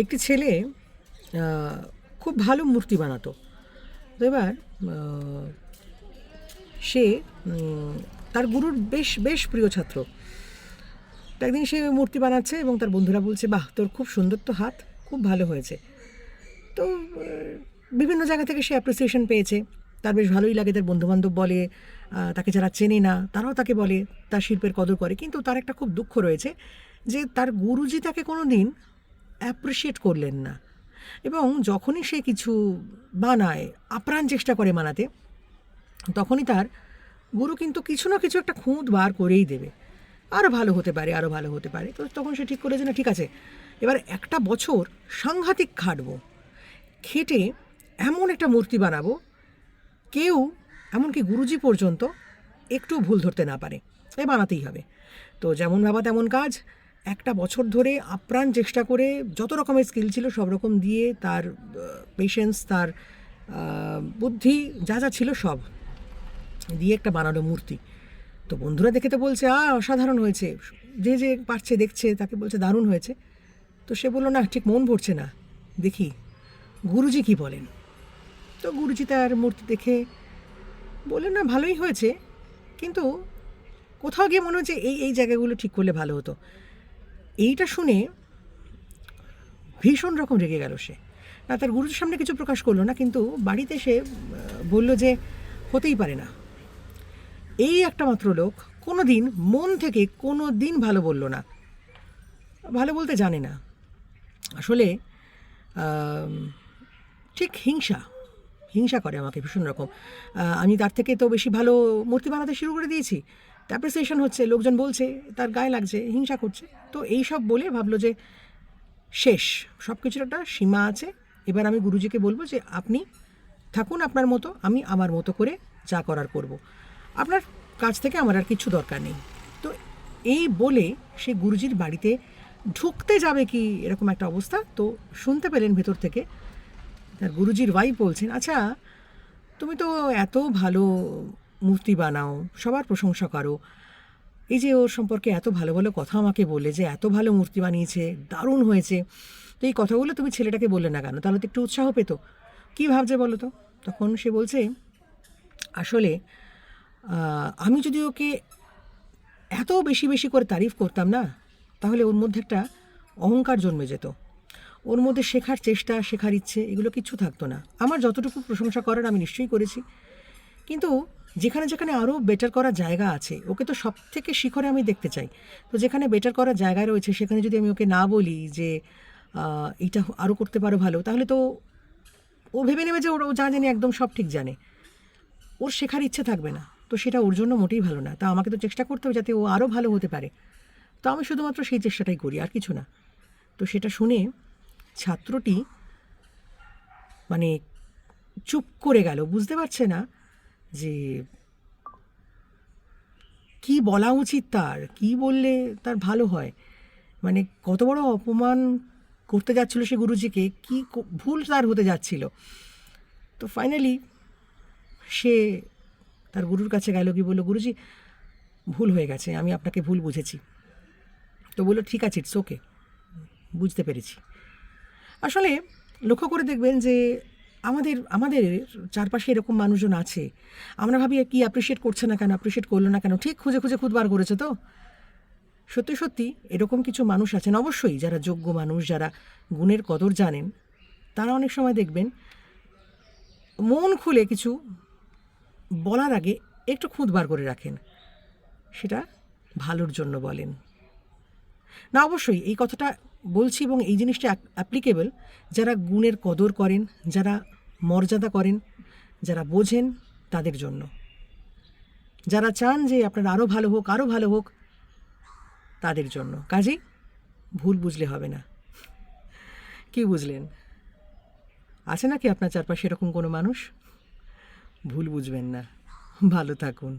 একটি ছেলে খুব ভালো মূর্তি বানাতো। তো এবার সে তার গুরুর বেশ বেশ প্রিয় ছাত্র। একদিন সে মূর্তি বানাচ্ছে এবং তার বন্ধুরা বলছে, বাহ, তোর খুব সুন্দর তো হাত, খুব ভালো হয়েছে। তো বিভিন্ন জায়গা থেকে সে অ্যাপ্রিসিয়েশন পেয়েছে। তার বেশ ভালোই লাগে, তার বন্ধুবান্ধব বলে তাকে যারা চেনে না, তারাও তাকে বলে, তার শিল্পের কদর করে। কিন্তু তার একটা খুব দুঃখ রয়েছে যে, তার গুরুজি তাকে কোনো দিন অ্যাপ্রিসিয়েট করলেন না। এবং যখনই সে কিছু বানায়, আপ্রাণ চেষ্টা করে বানাতে তখনই তার গুরু কিন্তু কিছু না কিছু একটা খুঁত বার করেই দেবে। আরও ভালো হতে পারে আরও ভালো হতে পারে। তো তখন সে ঠিক করেছে না, ঠিক আছে, এবার একটা বছর সাংঘাতিক খাটবো, খেটে এমন একটা মূর্তি বানাবো, কেউ, এমনকি গুরুজি পর্যন্ত একটু ভুল ধরতে না পারে। এ বানাতেই হবে। তো যেমন ভাবা তেমন কাজ একটা বছর ধরে আপ্রাণ চেষ্টা করে যত রকমের স্কিল ছিল সব রকম দিয়ে তার পেশেন্স তার বুদ্ধি যা যা ছিল সব দিয়ে একটা বানানো মূর্তি। তো বন্ধুরা দেখে তো বলছে আ অসাধারণ হয়েছে। যে যে পারছে দেখছে, তাকে বলছে, দারুণ হয়েছে। তো সে বলল, না, ঠিক মন ভরছে না। দেখি, গুরুজি কি বলেন? তো গুরুজি তার মূর্তি দেখে বললেন না, ভালোই হয়েছে। কিন্তু কোথাও গিয়ে মনে হচ্ছে, এই এই জায়গাগুলো ঠিক করলে ভালো হতো। এইটা শুনে ভীষণ রকম রেগে গেল সে। না, তার গুরুজির সামনে কিছু প্রকাশ করল না, কিন্তু বাড়িতে সে বলল যে, হতেই পারে না। এই একটা মাত্র লোক কোনো দিন মন থেকে কোনো দিন ভালো বলল না। ভালো বলতে জানে না। আসলে ঠিক হিংসা হিংসা করে আমাকে ভীষণ রকম। আমি তার থেকে তো বেশি ভালো মূর্তি বানাতে শুরু করে দিয়েছি। অ্যাপ্রিসিয়েশন হচ্ছে, লোকজন বলছে, তার গায়ে লাগছে, হিংসা করছে। তো এই সব বলে ভাবলো যে, শেষ সব কিছুর একটা সীমা আছে। এবার আমি গুরুজিকে বলব যে, আপনি থাকুন আপনার মতো, আমি আমার মতো করে যা করার করব। আপনার কাছ থেকে আমার আর কিছু দরকার নেই। তো এই বলে সে গুরুজির বাড়িতে ঢুকতে যাবে কি এরকম একটা অবস্থা? তো শুনতে পেলেন ভেতর থেকে, তার গুরুজির ওয়াইফ বলছেন আচ্ছা তুমি তো এত ভালো মূর্তি বানাও, সবার প্রশংসা করো। এই যে ওর সম্পর্কে এত ভালো ভালো কথা আমাকে বলে যে এত ভালো মূর্তি বানিয়েছে, দারুণ হয়েছে, তো এই কথাগুলো তুমি ছেলেটাকে বললে না কেন? তাহলে তো একটু উৎসাহ পেতো। কী ভাবছে বলো তো? তখন সে বলছে, আসলে আমি যদি ওকে এত বেশি বেশি করে তারিফ করতাম না, তাহলে ওর মধ্যে একটা অহংকার জন্মে যেত। ওর মধ্যে শেখার চেষ্টা, শেখার ইচ্ছে, এগুলো কিচ্ছু থাকতো না। আমার যতটুকু প্রশংসা করার আমি নিশ্চয়ই করেছি। কিন্তু যেখানে যেখানে আরও বেটার করার জায়গা আছে, ওকে তো সব থেকে শিখরে আমি দেখতে চাই। তো যেখানে বেটার করার জায়গা রয়েছে, সেখানে যদি আমি ওকে না বলি যে এটা আরও করতে পারো ভালো, তাহলে তো ও ভেবে নেবে যে ওর, ও যা জানে একদম সব ঠিক জানে। ওর শেখার ইচ্ছে থাকবে না, তো সেটা ওর জন্য মোটেই ভালো না। তা আমাকে তো চেষ্টা করতে হবে যাতে ও আরও ভালো হতে পারে। তো আমি শুধুমাত্র সেই চেষ্টাটাই করি, আর কিছু না। তো সেটা শুনে ছাত্রটি মানে চুপ করে গেল, বুঝতে পারছে না যে কি বলা উচিত তার? কি বললে তার ভালো হয়? মানে কত বড় অপমান করতে যাচ্ছিল সে গুরুজিকে, কি ভুল তার হতে যাচ্ছিল। তো ফাইনালি সে তার গুরুর কাছে গেল কি বলল, গুরুজি, ভুল হয়ে গেছে, আমি আপনাকে ভুল বুঝেছি। তো বলল, ঠিক আছে ইটস ওকে বুঝতে পেরেছি। আসলে লক্ষ্য করে দেখবেন যে আমাদের আমাদের চারপাশে এরকম মানুষজন আছে। আমরা ভাবি কি অ্যাপ্রিসিয়েট করছে না কেন অ্যাপ্রিসিয়েট করল না কেন? ঠিক খুঁজে খুঁজে খুদ বার করেছে তো? সত্যি সত্যি এরকম কিছু মানুষ আছেন। অবশ্যই যারা যোগ্য মানুষ, যারা গুণের কদর জানেন, তারা অনেক সময় দেখবেন মন খুলে কিছু বলার আগে একটু খুঁত বার করে রাখেন। সেটা ভালোর জন্য বলেন। না, অবশ্যই এই কথাটা বলছি এবং এই জিনিসটা অ্যাপ্লিকেবল যারা গুণের কদর করেন, যারা মর্যাদা করেন, যারা বোঝেন তাদের জন্য। যারা চান যে আপনার আরও ভালো হোক আরও ভালো হোক, তাদের জন্য। কাজেই ভুল বুঝলে হবে না। কি বুঝলেন? আছে নাকি আপনার চারপাশে এরকম কোনো মানুষ? ভুল বুঝবেন না। ভালো থাকুন।